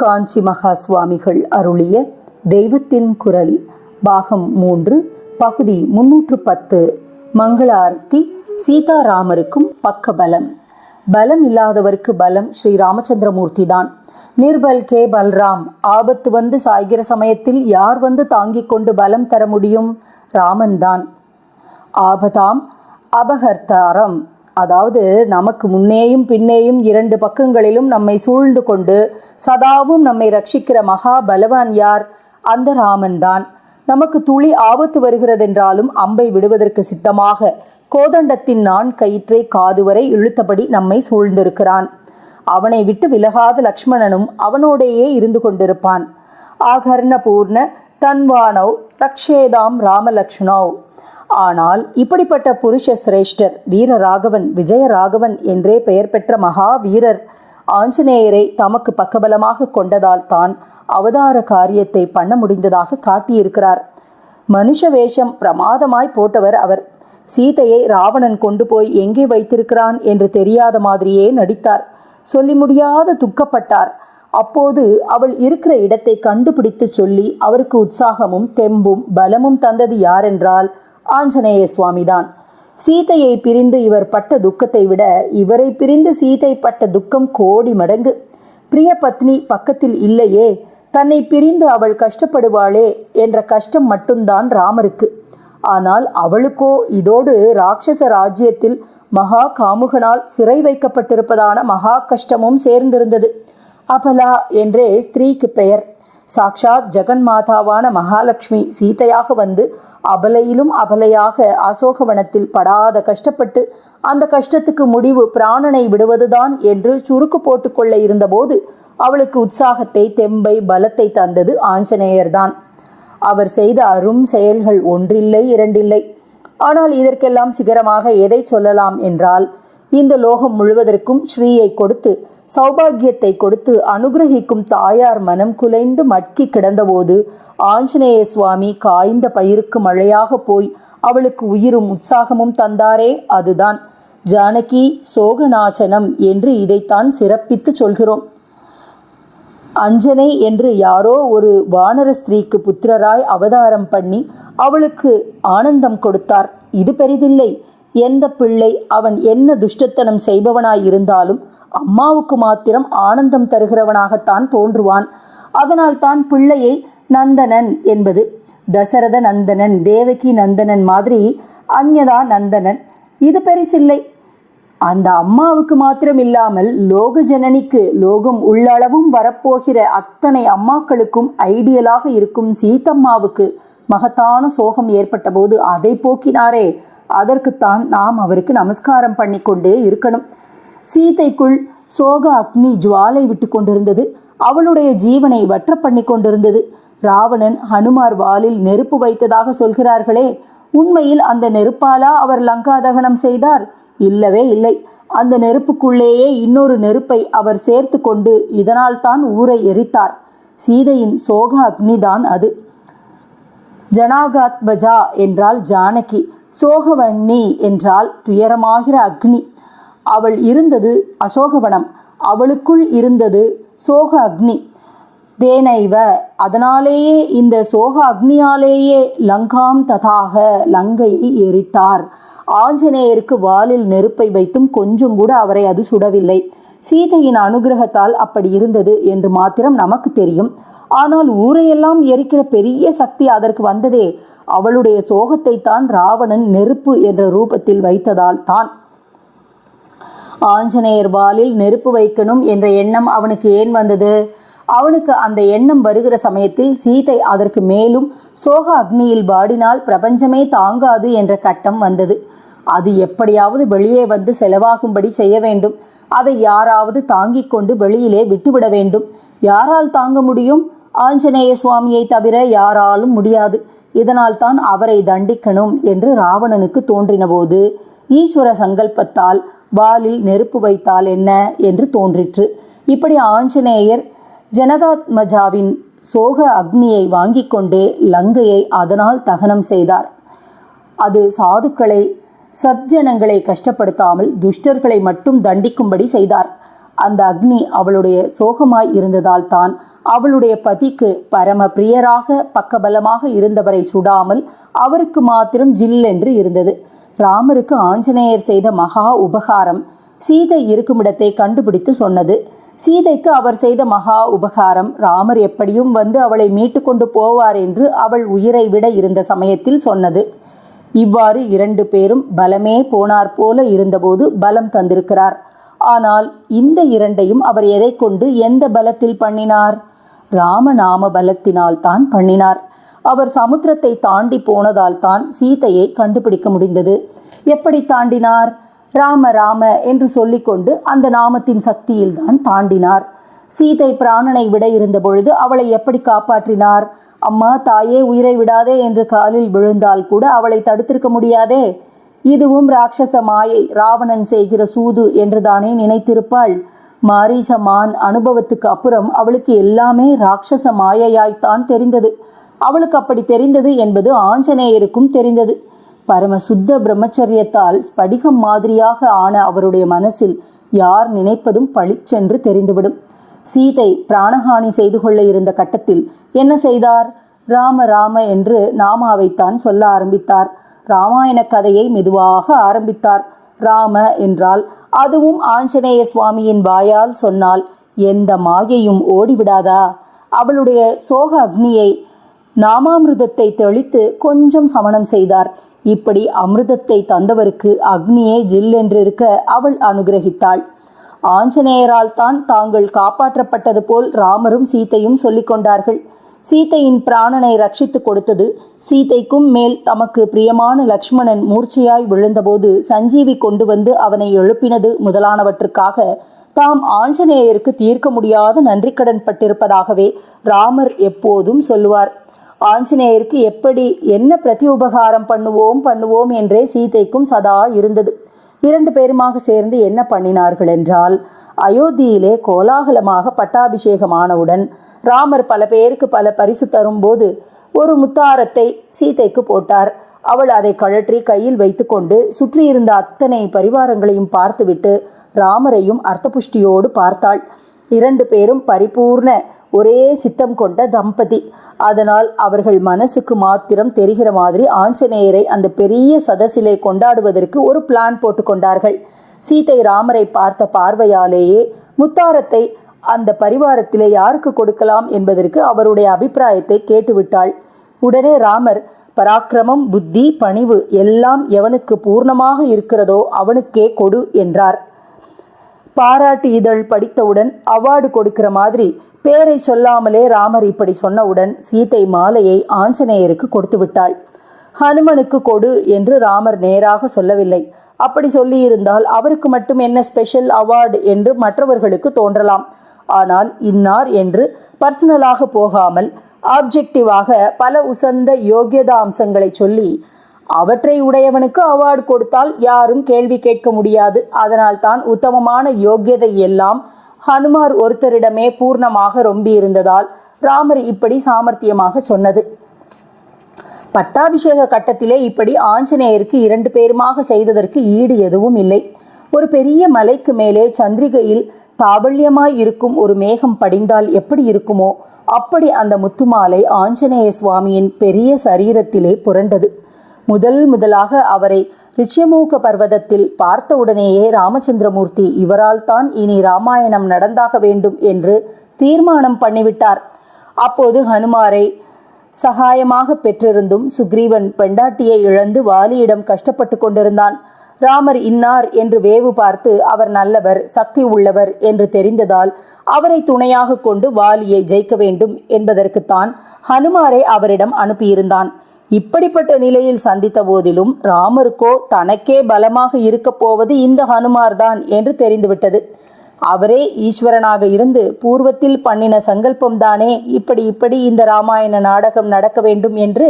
காஞ்சி மகா சுவாமிகள் அருளிய தெய்வத்தின் குரல் பாகம் மூன்று பகுதி முன்னூற்று பத்து மங்களாரத்தி சீதாராமருக்கும் பக்கபலம் பலம். இல்லாதவருக்கு பலம் ஸ்ரீ ராமச்சந்திரமூர்த்தி தான். நிர்பல் கே. பல்ராம் ஆபத்து வந்து சாய்கிற சமயத்தில் யார் வந்து தாங்கிக் கொண்டு பலம் தர முடியும்? ராமன்தான் ஆபதாம் அபகர்த்தாரம். அதாவது நமக்கு முன்னேயும் பின்னேயும் இரண்டு பக்கங்களிலும் நம்மை சூழ்ந்து கொண்டு சதாவும் நம்மை ரட்சிக்கிற மகா பலவான் யார்? அந்த ராமன் தான். நமக்கு துளி ஆபத்து வருகிறதென்றாலும் அம்பை விடுவதற்கு சித்தமாக கோதண்டத்தின் நான் கயிற்றை காது வரை இழுத்தபடி நம்மை சூழ்ந்திருக்கிறான். அவனை விட்டு விலகாத லக்ஷ்மணனும் அவனோடேயே இருந்து கொண்டிருப்பான். ஆகர்ண பூர்ண தன்வானவ் ரக்ஷேதாம் ராமலக்ஷ்மணவ் ஆனால் இப்படிப்பட்ட புருஷ சிரேஷ்டர் வீரராகவன் விஜயராகவன் என்றே பெயர் பெற்ற மகா வீரர் ஆஞ்சநேயரை தமக்கு பக்கபலமாக கொண்டதால் தான் அவதார காரியத்தை பண்ண முடிந்ததாக காட்டியிருக்கிறார். மனுஷ வேஷம் பிரமாதமாய் போட்டவர் அவர். சீதையை ராவணன் கொண்டு போய் எங்கே வைத்திருக்கிறான் என்று தெரியாத மாதிரியே நடித்தார். சொல்லி முடியாத துக்கப்பட்டார். அப்போது அவள் இருக்கிற இடத்தை கண்டுபிடித்து சொல்லி அவருக்கு உற்சாகமும் தெம்பும் பலமும் தந்தது யாரென்றால் ஆஞ்சநேய சுவாமிதான். சீதையை பிரிந்து இவர் பட்ட துக்கத்தை விட இவரை பிரிந்து சீதை பட்ட துக்கம் கோடி மடங்கு. பிரிய பத்னி பக்கத்தில் இல்லையே தன்னை பிரிந்து அவள் கஷ்டப்படுவாளே என்ற கஷ்டம் மட்டும்தான் ராமருக்கு. ஆனால் அவளுக்கோ இதோடு ராட்சச ராஜ்யத்தில் மகா காமுகனால் சிறை வைக்கப்பட்டிருப்பதான மகா கஷ்டமும் சேர்ந்திருந்தது. அபலா என்றே ஸ்திரீக்கு பெயர். சாக்ஷாத் ஜெகன் மாதாவான மகாலட்சுமி சீதையாக வந்து அபலையிலும் அபலையாக அசோகவனத்தில் படாத கஷ்டப்பட்டு அந்த கஷ்டத்துக்கு முடிவு பிராணனை விடுவதுதான் என்று சுருக்கு போட்டுக்கொள்ள இருந்தபோது அவளுக்கு உற்சாகத்தை தெம்பை பலத்தை தந்தது ஆஞ்சநேயர்தான். அவர் செய்த அரும் செயல்கள் ஒன்றில்லை இரண்டில்லை. ஆனால் இதற்கெல்லாம் சிகரமாக எதை சொல்லலாம் என்றால் இந்த லோகம் முழுவதற்கும் ஸ்ரீயை கொடுத்து சௌபாகியத்தை கொடுத்து அனுகிரகிக்கும் தாயார் மனம் குலைந்து மட்கி கிடந்தபோது ஆஞ்சநேய சுவாமி காய்ந்த பயிருக்கு மழையாக போய் அவளுக்கு உயிரும் உற்சாகமும் தந்தாரே அதுதான். ஜானகி சோகநாசனம் என்று இதைத்தான் சிறப்பித்து சொல்கிறோம். அஞ்சனை என்று யாரோ ஒரு வானர ஸ்திரீக்கு புத்திரராய் அவதாரம் பண்ணி அவளுக்கு ஆனந்தம் கொடுத்தார். இது பெரிதில்லை. எந்த பிள்ளை அவன் என்ன துஷ்டத்தனம் செய்பவனாய் இருந்தாலும் அம்மாவுக்கு மாத்திரம் ஆனந்தம் தருகிறவனாகத்தான் தோன்றுவான். அதனால் தான் பிள்ளையை நந்தனன் என்பது. தசரத நந்தனன் தேவகி நந்தனன் மாதிரி அந்யதா நந்தனன். இது பெரிசில்லை. அந்த அம்மாவுக்கு மாத்திரம் இல்லாமல் லோக ஜனனிக்கு லோகம் உள்ளளவும் வரப்போகிற அத்தனை அம்மாக்களுக்கும் ஐடியலாக இருக்கும் சீத்தம்மாவுக்கு மகத்தான சோகம் ஏற்பட்ட போது அதை போக்கினாரே. அதற்குத்தான் நாம் அவருக்கு நமஸ்காரம் பண்ணிக்கொண்டே இருக்கணும். சீதைக்குள் சோக அக்னி ஜுவாலை விட்டு கொண்டிருந்தது. அவளுடைய ஜீவனை வற்ற பண்ணி கொண்டிருந்தது. ராவணன் ஹனுமார் வாலில் நெருப்பு வைத்ததாக சொல்கிறார்களே உண்மையில் அந்த நெருப்பாலா அவர் லங்கா தகனம் செய்தார்? இல்லவே இல்லை. அந்த நெருப்புக்குள்ளேயே இன்னொரு நெருப்பை அவர் சேர்த்து கொண்டு இதனால் தான் ஊரை எரித்தார். சீதையின் சோக அக்னிதான் அது. ஜனாகாத்மஜா என்றால் ஜானகி சோகவன்னி என்றால் துயரமாகிற அக்னி. அவள் இருந்தது அசோகவனம் அவளுக்குள் இருந்தது சோக அக்னி. தேனைவ அதனாலேயே இந்த சோக அக்னியாலேயே லங்காம் ததாக லங்கையை எரித்தார். ஆஞ்சநேயருக்கு வாலில் நெருப்பை வைத்தும் கொஞ்சம் கூட அவரை அது சுடவில்லை. சீதையின் அனுகிரகத்தால் அப்படி இருந்தது என்று மாத்திரம் நமக்கு தெரியும். ஆனால் ஊரையெல்லாம் எரிக்கிற பெரிய சக்தி அதற்கு வந்ததே. அவளுடைய சோகத்தை தான் ராவணன் நெருப்பு என்ற ரூபத்தில் வைத்ததால் தான். ஆஞ்சநேயர் வாலில் நெருப்பு வைக்கணும் என்ற எண்ணம் அவனுக்கு ஏன் வந்தது? அவனுக்கு அந்த எண்ணம் வருகிற சமயத்தில் சீதை அதற்கு மேலும் சோக அக்னியில் வாடினால் பிரபஞ்சமே தாங்காது என்ற கட்டம் வந்தது. அது எப்படியாவது வெளியே வந்து செலவாகும்படி செய்ய வேண்டும். அதை யாராவது தாங்கிக் கொண்டு வெளியிலே விட்டுவிட வேண்டும். யாரால் தாங்க முடியும்? ஆஞ்சநேய சுவாமியை தவிர யாராலும் முடியாது. இதனால் தான் அவரை தண்டிக்கணும் என்று ராவணனுக்கு தோன்றினபோது ஈஸ்வர சங்கல்பத்தால் வாலில் நெருப்பு வைத்தால் என்ன என்று தோன்றிற்று. இப்படி ஆஞ்சநேயர் ஜனகாத்மஜாவின் சோக அக்னியை வாங்கி கொண்டே லங்கையை அதனால் தகனம் செய்தார். அது சாதுக்களை சத்ஜனங்களை கஷ்டப்படுத்தாமல் துஷ்டர்களை மட்டும் தண்டிக்கும்படி செய்தார். அந்த அக்னி அவளுடைய சோகமாய் இருந்ததால் தான் அவளுடைய பதிக்கு பரம பிரியராக பக்கபலமாக இருந்தவரை சுடாமல் அவருக்கு மாத்திரம் ஜில்லென்று இருந்தது. ராமருக்கு ஆஞ்சநேயர் செய்த மகா உபகாரம் சீதை இருக்குமிடத்தை கண்டுபிடித்து சொன்னது. சீதைக்கு அவர் செய்த மகா உபகாரம் ராமர் எப்படியும் வந்து அவளை மீட்டு கொண்டு போவார் என்று அவள் உயிரை விட இருந்த சமயத்தில் சொன்னது. இவ்வாறு இரண்டு பேரும் பலமே போனார் போல இருந்தபோது பலம் தந்திருக்கிறார். ஆனால் இந்த இரண்டையும் அவர் எதை கொண்டு எந்த பலத்தில் பண்ணினார்? ராமநாம பலத்தினால் தான் பண்ணினார். அவர் சமுத்திரத்தை தாண்டி போனதால் தான் சீதையை கண்டுபிடிக்க முடிந்தது. எப்படி தாண்டினார்? ராம ராம என்று சொல்லிக்கொண்டு அந்த நாமத்தின் சக்தியில் தான் தாண்டினார். சீதை பிராணனை விட இருந்த பொழுது அவளை எப்படி காப்பாற்றினார்? அம்மா தாயே உயிரை விடாதே என்று காலில் விழுந்தால் கூட அவளை தடுத்திருக்க முடியாதே? இதுவும் ராட்சச மாயை ராவணன் செய்கிற சூது என்றுதானே நினைத்திருப்பாள். மாரீச மான் அனுபவத்துக்கு அப்புறம் அவளுக்கு எல்லாமே ராட்சச மாயையாய்த்தான் தெரிந்தது. அவளுக்கு அப்படி தெரிந்தது என்பது ஆஞ்சநேயருக்கும் தெரிந்தது. பரம சுத்த பிரம்மச்சரியத்தால் ஸ்படிகம் மாதிரியாக ஆன அவருடைய மனசில் யார் நினைப்பதும் பளிச்சென்று தெரிந்துவிடும். சீதை பிராணஹானி செய்து கொள்ள இருந்த கட்டத்தில் என்ன செய்தார்? ராம ராம என்று நாமாவைத்தான் சொல்ல ஆரம்பித்தார். ராமாயண கதையை மெதுவாக ஆரம்பித்தார். ராம என்றால் அதுவும் ஆஞ்சநேய சுவாமியின் வாயால் சொன்னால் எந்த மாயையும் ஓடிவிடாதா? அவளுடைய சோக அக்னியை நாமாமிருதத்தை தெளித்து கொஞ்சம் சமணம் செய்தார். இப்படி அமிர்தத்தை தந்தவருக்கு அக்னியே ஜில் என்றிருக்க அவள் அனுகிரகித்தாள். ஆஞ்சநேயரால் தான் தாங்கள் காப்பாற்றப்பட்டது போல் ராமரும் சீத்தையும் சொல்லிக் கொண்டார்கள். சீத்தையின் பிராணனை ரட்சித்து கொடுத்தது. சீதைக்கும் மேல் தமக்கு பிரியமான லக்ஷ்மணன் மூர்ச்சையாய் விழுந்தபோது சஞ்சீவி கொண்டு வந்து அவனை எழுப்பினது முதலானவற்றுக்காக. தாம் ஆஞ்சநேயருக்கு தீர்க்க முடியாத நன்றிக்கடன் பட்டிருப்பதாகவே ராமர் எப்போதும் சொல்லுவார். ஆஞ்சநேயருக்கு எப்படி என்ன பிரதி உபகாரம் பண்ணுவோம் பண்ணுவோம் என்றே சீதைக்கும் சதா இருந்தது. இரண்டு பேருமாக சேர்ந்து என்ன பண்ணினார்கள் என்றால் அயோத்தியிலே கோலாகலமாக பட்டாபிஷேகமானவுடன் ராமர் பல பேருக்கு பல பரிசு தரும்போது ஒரு முத்தாரத்தை சீதைக்கு போட்டார். அவள் அதை கழற்றி கையில் வைத்துக்கொண்டு சுற்றியிருந்த அத்தனை பரிவாரங்களையும் பார்த்துவிட்டு ராமரையும் அர்த்தபுஷ்டியோடு பார்த்தாள். இரண்டு பேரும் பரிபூர்ண ஒரே சித்தம் கொண்ட தம்பதி. அதனால் அவர்கள் மனசுக்கு மாத்திரம் தெரிகிற மாதிரி ஆஞ்சநேயரை அந்த பெரிய சதசிலை கொண்டாடுவதற்கு ஒரு பிளான் போட்டு கொண்டார்கள். சீதை ராமரை பார்த்த பார்வையாலேயே முத்தாரத்தை அந்த பரிவாரத்திலே யாருக்கு கொடுக்கலாம் என்பதற்கு அவருடைய அபிப்பிராயத்தை கேட்டுவிட்டாள். உடனே ராமர் பராக்கிரமம் புத்தி பணிவு எல்லாம் எவனுக்கு பூர்ணமாக இருக்கிறதோ அவனுக்கே கொடு என்றார். பாராட்டு இதழ் படித்தவுடன் அவார்டு கொடுக்கிற மாதிரி பேரை சொல்லாமலே ராமர் இப்படி சொன்னவுடன் சீதை மாலையை ஆஞ்சநேயருக்கு கொடுத்து விட்டாள். ஹனுமனுக்கு கொடு என்று ராமர் நேராக சொல்லவில்லை. அப்படி சொல்லியிருந்தால் அவருக்கு மட்டும் என்ன ஸ்பெஷல் அவார்டு என்று மற்றவர்களுக்கு தோன்றலாம். ஆனால் இன்னார் என்று பர்சனலாக போகாமல் ஆப்ஜெக்டிவாக பல உசந்த யோகியதா அம்சங்களை சொல்லி அவற்றை உடையவனுக்கு அவார்டு கொடுத்தால் யாரும் கேள்வி கேட்க முடியாது. அதனால் தான் உத்தமமான யோக்கியதை எல்லாம் ஹனுமார் ஒருத்தரிடமே பூர்ணமாக ரொம்பி இருந்ததால் ராமர் இப்படி சாமர்த்தியமாக சொன்னது. பட்டாபிஷேக கட்டத்திலே இப்படி ஆஞ்சநேயருக்கு இரண்டு பேருமாக செய்ததற்கு ஈடு எதுவும் இல்லை. ஒரு பெரிய மலைக்கு மேலே சந்திரிகையில் தாபல்யமாய் இருக்கும் ஒரு மேகம் படிந்தால் எப்படி இருக்குமோ அப்படி அந்த முத்துமாலை ஆஞ்சநேய சுவாமியின் பெரிய சரீரத்திலே புரண்டது. முதல் முதலாக அவரை ரிச்சியமூக பர்வதத்தில் பார்த்தவுடனேயே ராமச்சந்திரமூர்த்தி இவரால் தான் இனி ராமாயணம் நடந்தாக வேண்டும் என்று தீர்மானம் பண்ணிவிட்டார். அப்போது ஹனுமாரை சகாயமாக பெற்றிருந்தும் சுக்ரீவன் பெண்டாட்டியை இழந்து வாலியிடம் கஷ்டப்பட்டு கொண்டிருந்தான். ராமர் இன்னார் என்று வேவு பார்த்து அவர் நல்லவர் சக்தி உள்ளவர் என்று தெரிந்ததால் அவரை துணையாக கொண்டு வாலியை ஜெயிக்க வேண்டும் என்பதற்குத்தான் ஹனுமாரை அவரிடம் அனுப்பியிருந்தான். இப்படிப்பட்ட நிலையில் சந்தித்த போதிலும் ராமருக்கோ தனக்கே பலமாக இருக்கப் போவது இந்த ஹனுமார்தான் என்று தெரிந்துவிட்டது. அவரே ஈஸ்வரனாக இருந்து பூர்வத்தில் பண்ணின சங்கல்பம்தானே இப்படி இப்படி இந்த ராமாயண நாடகம் நடக்க வேண்டும் என்று.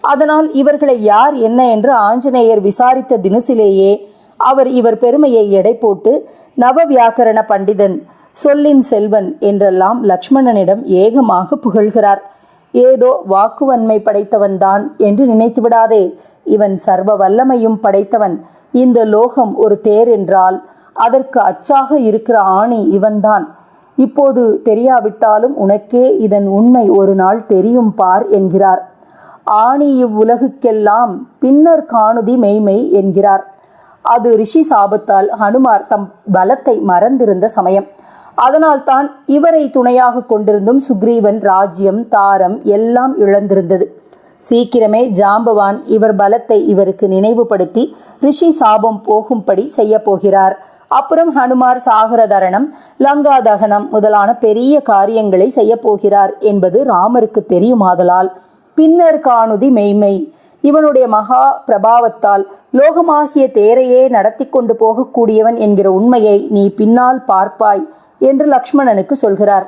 அதனால் இவர்களை யார் என்ன என்று ஆஞ்சநேயர் விசாரித்த தினசிலேயே அவர் இவர் பெருமையை எடை போட்டு நவ வியாக்கரண பண்டிதன் சொல்லின் செல்வன் என்றெல்லாம் லக்ஷ்மணனிடம் ஏகமாக புகழ்கிறார். ஏதோ வாக்குவன்மை படைத்தவன்தான் என்று நினைத்து விடாதே இவன் சர்வ வல்லமையும் படைத்தவன். இந்த லோகம் ஒரு தேர் என்றால் அதற்கு அச்சாக இருக்கிற ஆணி இவன்தான். இப்போது தெரியாவிட்டாலும் உனக்கே இதன் உண்மை ஒரு நாள் தெரியும் பார் என்கிறார். ஆணி இவ்வுலகுக்கெல்லாம் பின்னர் காணுதி மெய்மை என்கிறார். அது ரிஷி சாபத்தால் ஹனுமார் தம் பலத்தை மறந்திருந்த சமயம். அதனால்தான் இவரை துணையாக கொண்டிருந்தும் சுக்ரீவன் ராஜ்யம் தாரம் எல்லாம் இழந்திருந்தது. சீக்கிரமே ஜாம்பவான் இவர் பலத்தை இவருக்கு நினைவுபடுத்தி ரிஷி சாபம் போகும்படி செய்ய போகிறார். அப்புறம் ஹனுமார் சாகர தரணம் லங்கா தகனம் முதலான பெரிய காரியங்களை செய்ய போகிறார் என்பது ராமருக்கு தெரியுமாதலால் பின்னர் காணுதி மெய்மை இவனுடைய மகா பிரபாவத்தால் லோகமாகிய தேரையே நடத்தி கொண்டு போகக்கூடியவன் என்கிற உண்மையை நீ பின்னால் பார்ப்பாய். என்று லக்ஷ்மணனுக்கு சொல்கிறார்.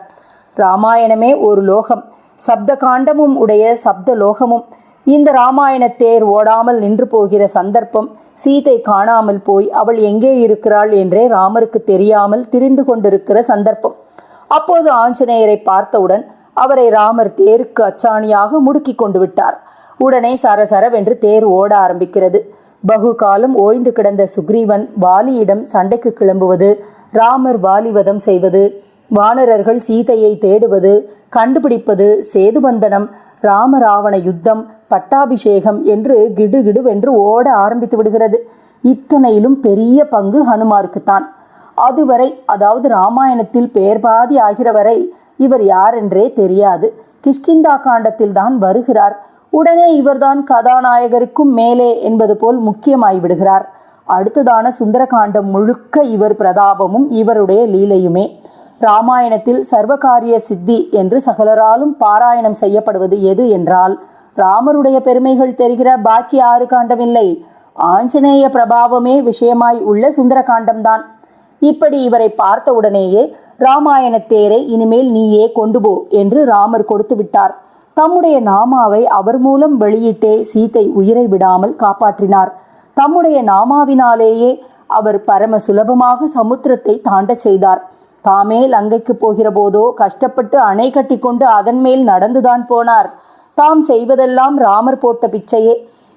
ராமாயணமே ஒரு லோகம். சப்த காண்டமும் உடைய சப்த லோகமும் இந்த ராமாயண தேர் ஓடாமல் நின்று போகிற சந்தர்ப்பம் சீதை காணாமல் போய் அவள் எங்கே இருக்கிறாள் என்றே ராமருக்கு தெரியாமல் திரிந்து கொண்டிருக்கிற சந்தர்ப்பம். அப்போது ஆஞ்சநேயரை பார்த்தவுடன் அவரை ராமர் தேருக்கு அச்சாணியாக முடுக்கி கொண்டு விட்டார். உடனே சரசரவென்று தேர் ஓட ஆரம்பிக்கிறது. பகு காலம் ஓய்ந்து கிடந்த சுக்ரீவன் வாலியிடம் சண்டைக்கு கிளம்புவது ராமர் வாலிவதம் செய்வது வானரர்கள் சீதையை தேடுவது கண்டுபிடிப்பது சேதுபந்தனம் ராமராவண யுத்தம் பட்டாபிஷேகம் என்று கிடுகிடுவென்று ஓட ஆரம்பித்து விடுகிறது. இத்தனையிலும் பெரிய பங்கு ஹனுமாருக்குத்தான். அதுவரை அதாவது ராமாயணத்தில் பேர்பாதி ஆகிற வரை இவர் யாரென்றே தெரியாது. கிஷ்கிந்தா காண்டத்தில் தான் வருகிறார். உடனே இவர்தான் கதாநாயகருக்கும் மேலே என்பது போல் முக்கியமாகிவிடுகிறார் விடுகிறார். அடுத்ததான சுந்தரகாண்டம் முழுக்க இவர் பிரதாபமும் இவருடைய லீலையுமே. ராமாயணத்தில் சர்வகாரிய சித்தி என்று சகலராலும் பாராயணம் செய்யப்படுவது எது என்றால் ராமருடைய பெருமைகள் தெரிகிற பாக்கி ஆறு காண்டமில்லை ஆஞ்சநேய பிரபாவமே விஷயமாய் உள்ள சுந்தரகாண்டம்தான். இப்படி இவரை பார்த்த உடனேயே ராமாயண தேரை இனிமேல் நீயே கொண்டு போ என்று ராமர் கொடுத்து விட்டார். தம்முடைய நாமாவை அவர் மூலம் வெளியிட்டே சீத்தை உயிரை விடாமல் காப்பாற்றினார். தம்முடைய நாமாவினாலேயே அவர் பரம சுலபமாக சமுத்திரத்தை தாண்டச் செய்தார். தாமே லங்கைக்கு போகிற போதோ கஷ்டப்பட்டு அணை கட்டி கொண்டு அதன் மேல் நடந்துதான் போனார். தாம் செய்வதெல்லாம் ராமர் போட்ட பிச்சையே.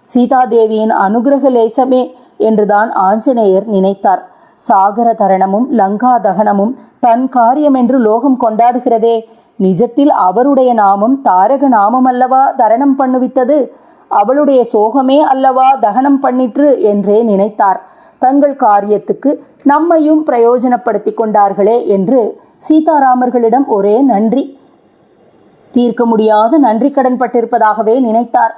சீதாதேவியின் அனுகிரக லேசமே என்றுதான் ஆஞ்சநேயர் நினைத்தார். சாகர தரணமும் லங்கா தகனமும் தன் காரியம் என்று லோகம் கொண்டாடுகிறதே. நிஜத்தில் அவருடைய நாமம் தாரக நாமம் அல்லவா தரணம் பண்ணுவித்தது? அவளுடைய சோகமே அல்லவா தகனம் பண்ணிற்று என்றே நினைத்தார். தங்கள் காரியத்துக்கு நம்மையும் பிரயோஜனப்படுத்தி கொண்டார்களே என்று சீதாராமர்களிடம் ஒரே நன்றி. தீர்க்க முடியாத நன்றி கடன் பட்டிருப்பதாகவே நினைத்தார்.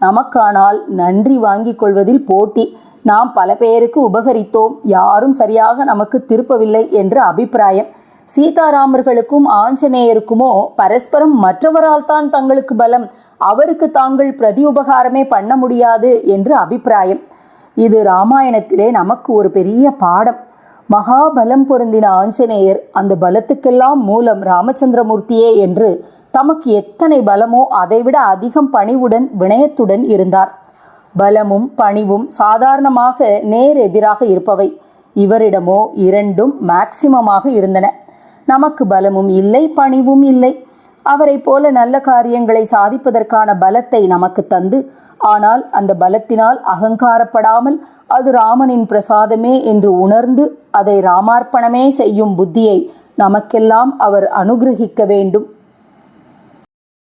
நமக்கானால் நன்றி வாங்கிக் கொள்வதில் போட்டி. நாம் பல பேருக்கு உபகரித்தோம். யாரும் சரியாக நமக்கு திருப்பவில்லை என்று அபிப்பிராயம். சீதாராமர்களுக்கும் ஆஞ்சநேயருக்குமோ பரஸ்பரம் மற்றவரால் தான் தங்களுக்கு பலம். அவருக்கு தாங்கள் பிரதி உபகாரமே பண்ண முடியாது என்று அபிப்பிராயம். இது ராமாயணத்திலே நமக்கு ஒரு பெரிய பாடம். மகாபலம் பொருந்தின ஆஞ்சநேயர் அந்த பலத்துக்கெல்லாம் மூலம் ராமச்சந்திரமூர்த்தியே என்று தமக்கு எத்தனை பலமோ அதைவிட அதிகம் பணிவுடன் வினயத்துடன் இருந்தார். பலமும் பணிவும் சாதாரணமாக நேர் எதிராக இருப்பவை. இவரிடமோ இரண்டும் மேக்சிமமாக இருந்தன. நமக்கு பலமும் இல்லை பணிவும் இல்லை. அவரை போல நல்ல காரியங்களை சாதிப்பதற்கான பலத்தை நமக்கு தந்து ஆனால் அந்த பலத்தினால் அகங்காரப்படாமல் அது ராமனின் பிரசாதமே என்று உணர்ந்து அதை ராமார்ப்பணமே செய்யும் புத்தியை நமக்கெல்லாம் அவர் அனுகிரகிக்க வேண்டும்.